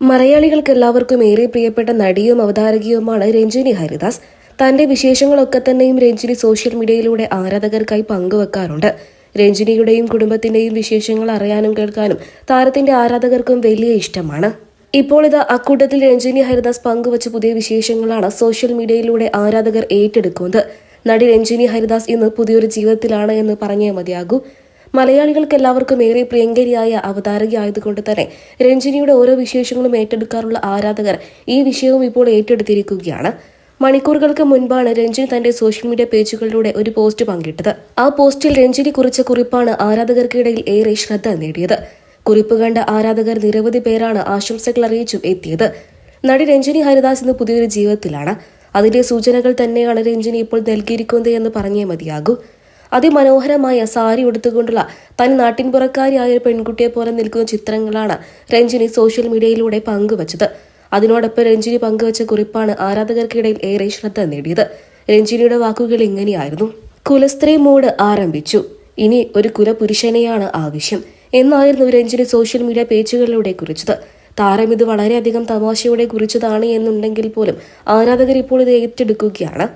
മലയാളികൾക്ക് എല്ലാവർക്കും ഏറെ പ്രിയപ്പെട്ട നടിയും അവതാരകയുമാണ് രഞ്ജിനി ഹരിദാസ്. തന്റെ വിശേഷങ്ങളൊക്കെ തന്നെയും രഞ്ജിനി സോഷ്യൽ മീഡിയയിലൂടെ ആരാധകർക്കായി പങ്കുവെക്കാറുണ്ട്. രഞ്ജിനിയുടെയും കുടുംബത്തിന്റെയും വിശേഷങ്ങൾ അറിയാനും കേൾക്കാനും താരത്തിന്റെ ആരാധകർക്കും വലിയ ഇഷ്ടമാണ്. ഇപ്പോൾ ഇത് അക്കൂട്ടത്തിൽ രഞ്ജിനി ഹരിദാസ് പങ്കുവച്ച പുതിയ വിശേഷങ്ങളാണ് സോഷ്യൽ മീഡിയയിലൂടെ ആരാധകർ ഏറ്റെടുക്കുന്നത്. നടി രഞ്ജിനി ഹരിദാസ് ഇന്ന് പുതിയൊരു ജീവിതത്തിലാണ് എന്ന് പറഞ്ഞേ മതിയാകൂ. മലയാളികൾക്ക് എല്ലാവർക്കും ഏറെ പ്രിയങ്കരിയായ അവതാരകയായതുകൊണ്ട് തന്നെ രഞ്ജിനിയുടെ ഓരോ വിശേഷങ്ങളും ഏറ്റെടുക്കാറുള്ള ആരാധകർ ഈ വിഷയവും ഇപ്പോൾ ഏറ്റെടുത്തിരിക്കുകയാണ്. മണിക്കൂറുകൾക്ക് മുൻപാണ് രഞ്ജിനി തന്റെ സോഷ്യൽ മീഡിയ പേജുകളിലൂടെ ഒരു പോസ്റ്റ് പങ്കിട്ടത്. ആ പോസ്റ്റിൽ രഞ്ജിനി കുറിച്ച കുറിപ്പാണ് ആരാധകർക്കിടയിൽ ഏറെ ശ്രദ്ധ നേടിയത്. കുറിപ്പ് കണ്ട ആരാധകർ നിരവധി പേരാണ് ആശംസകൾ അറിയിച്ചും എത്തിയത്. നടി രഞ്ജിനി ഹരിദാസ് ഇന്ന് പുതിയൊരു ജീവിതത്തിലാണ്. അതിന്റെ സൂചനകൾ തന്നെയാണ് രഞ്ജിനി ഇപ്പോൾ നൽകിയിരിക്കുന്നത് എന്ന് പറഞ്ഞേ മതിയാകൂ. അതിമനോഹരമായ സാരി ഉടുത്തുകൊണ്ടുള്ള തൻ നാട്ടിൻപുറക്കാരിയായ ഒരു പെൺകുട്ടിയെ പോലെ നിൽക്കുന്ന ചിത്രങ്ങളാണ് രഞ്ജിനി സോഷ്യൽ മീഡിയയിലൂടെ പങ്കുവച്ചത്. അതിനോടൊപ്പം രഞ്ജിനി പങ്കുവച്ച കുറിപ്പാണ് ആരാധകർക്കിടയിൽ ഏറെ ശ്രദ്ധ നേടിയത്. രഞ്ജിനിയുടെ വാക്കുകൾ ഇങ്ങനെയായിരുന്നു. കുലസ്ത്രീ മൂഡ് ആരംഭിച്ചു. ഇനി ഒരു കുലപുരുഷനെയാണ് ആവശ്യം എന്നായിരുന്നു രഞ്ജിനി സോഷ്യൽ മീഡിയ പേജുകളിലൂടെ കുറിച്ചത്. താരം ഇത് വളരെയധികം തമാശയോടെ കുറിച്ചതാണ് എന്നുണ്ടെങ്കിൽ പോലും ആരാധകർ ഇപ്പോൾ ഇത് ഏറ്റെടുക്കുകയാണ്.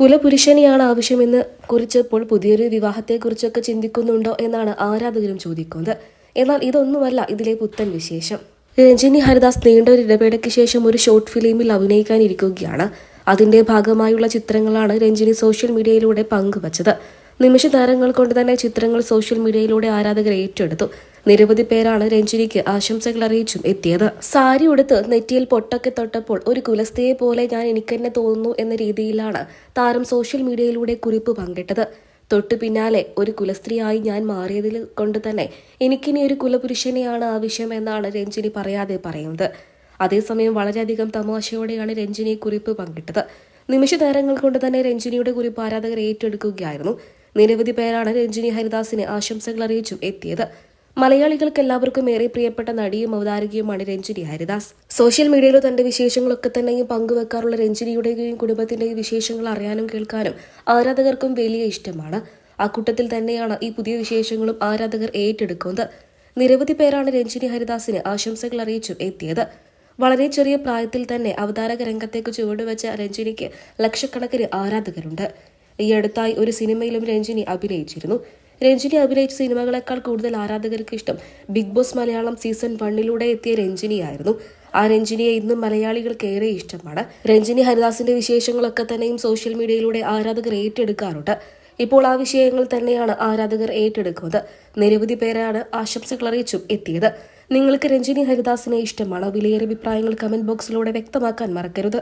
കുലപുരുഷനെയാണ് ആവശ്യമെന്ന് കുറിച്ചപ്പോൾ പുതിയൊരു വിവാഹത്തെക്കുറിച്ചൊക്കെ ചിന്തിക്കുന്നുണ്ടോ എന്നാണ് ആരാധകരും ചോദിക്കുന്നത്. എന്നാൽ ഇതൊന്നുമല്ല ഇതിലെ പുത്തൻ വിശേഷം. രഞ്ജിനി ഹരിദാസ് നീണ്ട ഒരു ഇടവേളയ്ക്ക് ശേഷം ഒരു ഷോർട്ട് ഫിലിമിൽ അഭിനയിക്കാനിരിക്കുകയാണ്. അതിന്റെ ഭാഗമായുള്ള ചിത്രങ്ങളാണ് രഞ്ജിനി സോഷ്യൽ മീഡിയയിലൂടെ പങ്കുവച്ചത്. നിമിഷ താരങ്ങൾ കൊണ്ട് തന്നെ ചിത്രങ്ങൾ സോഷ്യൽ മീഡിയയിലൂടെ ആരാധകർ ഏറ്റെടുത്തു. നിരവധി പേരാണ് രഞ്ജിനിക്ക് ആശംസകൾ അറിയിച്ചും എത്തിയത്. സാരി ഉടുത്ത് നെറ്റിയിൽ പൊട്ടൊക്കെ തൊട്ടപ്പോൾ ഒരു കുലസ്ഥയെ പോലെ ഞാൻ എനിക്കെന്നെ തോന്നുന്നു എന്ന രീതിയിലാണ് താരം സോഷ്യൽ മീഡിയയിലൂടെ കുറിപ്പ് പങ്കിട്ടത്. തൊട്ടു പിന്നാലെ ഒരു കുലസ്ത്രീയായി ഞാൻ മാറിയതിൽ കൊണ്ട് തന്നെ എനിക്കിനി ഒരു കുലപുരുഷനെയാണ് ആവശ്യം എന്നാണ് രഞ്ജിനി പറയാതെ പറയുന്നത്. അതേസമയം വളരെയധികം തമാശയോടെയാണ് രഞ്ജിനി കുറിപ്പ് പങ്കിട്ടത്. നിമിഷ നേരങ്ങൾ കൊണ്ട് തന്നെ രഞ്ജിനിയുടെ കുറിപ്പ് ആരാധകർ ഏറ്റെടുക്കുകയായിരുന്നു. നിരവധി പേരാണ് രഞ്ജിനി ഹരിദാസിനെ ആശംസകൾ അറിയിച്ചും എത്തിയത്. മലയാളികൾക്ക് എല്ലാവർക്കും ഏറെ പ്രിയപ്പെട്ട നടിയും അവതാരകയുമാണ് രഞ്ജിനി ഹരിദാസ്. സോഷ്യൽ മീഡിയയിൽ തന്റെ വിശേഷങ്ങളൊക്കെ തന്നെയും പങ്കുവെക്കാറുള്ള രഞ്ജിനിയുടെയും കുടുംബത്തിന്റെയും വിശേഷങ്ങൾ അറിയാനും കേൾക്കാനും ആരാധകർക്കും വലിയ ഇഷ്ടമാണ്. അക്കൂട്ടത്തിൽ തന്നെയാണ് ഈ പുതിയ വിശേഷങ്ങളും ആരാധകർ ഏറ്റെടുക്കുന്നത്. നിരവധി പേരാണ് രഞ്ജിനി ഹരിദാസിന് ആശംസകൾ അറിയിച്ചും എത്തിയത്. വളരെ ചെറിയ പ്രായത്തിൽ തന്നെ അവതാരക രംഗത്തേക്ക് ചുവടുവെച്ച രഞ്ജിനിക്ക് ലക്ഷക്കണക്കിന് ആരാധകരുണ്ട്. ഈ അടുത്തായി ഒരു സിനിമയിലും രഞ്ജിനി അഭിനയിച്ചിരുന്നു. രഞ്ജിനി അഭിനയിച്ച സിനിമകളെക്കാൾ കൂടുതൽ ആരാധകർക്ക് ഇഷ്ടം ബിഗ് ബോസ് മലയാളം സീസൺ വണ്ണിലൂടെ എത്തിയ രഞ്ജിനിയായിരുന്നു. ആ രഞ്ജിനിയെ ഇന്നും മലയാളികൾക്ക് ഏറെ ഇഷ്ടമാണ്. രഞ്ജിനി ഹരിദാസിന്റെ വിശേഷങ്ങളൊക്കെ തന്നെയും സോഷ്യൽ മീഡിയയിലൂടെ ആരാധകർ ഏറ്റെടുക്കാറുണ്ട്. ഇപ്പോൾ ആ വിഷയങ്ങൾ തന്നെയാണ് ആരാധകർ ഏറ്റെടുക്കുന്നത്. നിരവധി പേരാണ് ആശംസകൾ അറിയിച്ചും എത്തിയത്. നിങ്ങൾക്ക് രഞ്ജിനി ഹരിദാസിനെ ഇഷ്ടമാണോ? വിലയേറെ അഭിപ്രായങ്ങൾ കമന്റ് ബോക്സിലൂടെ വ്യക്തമാക്കാൻ മറക്കരുത്.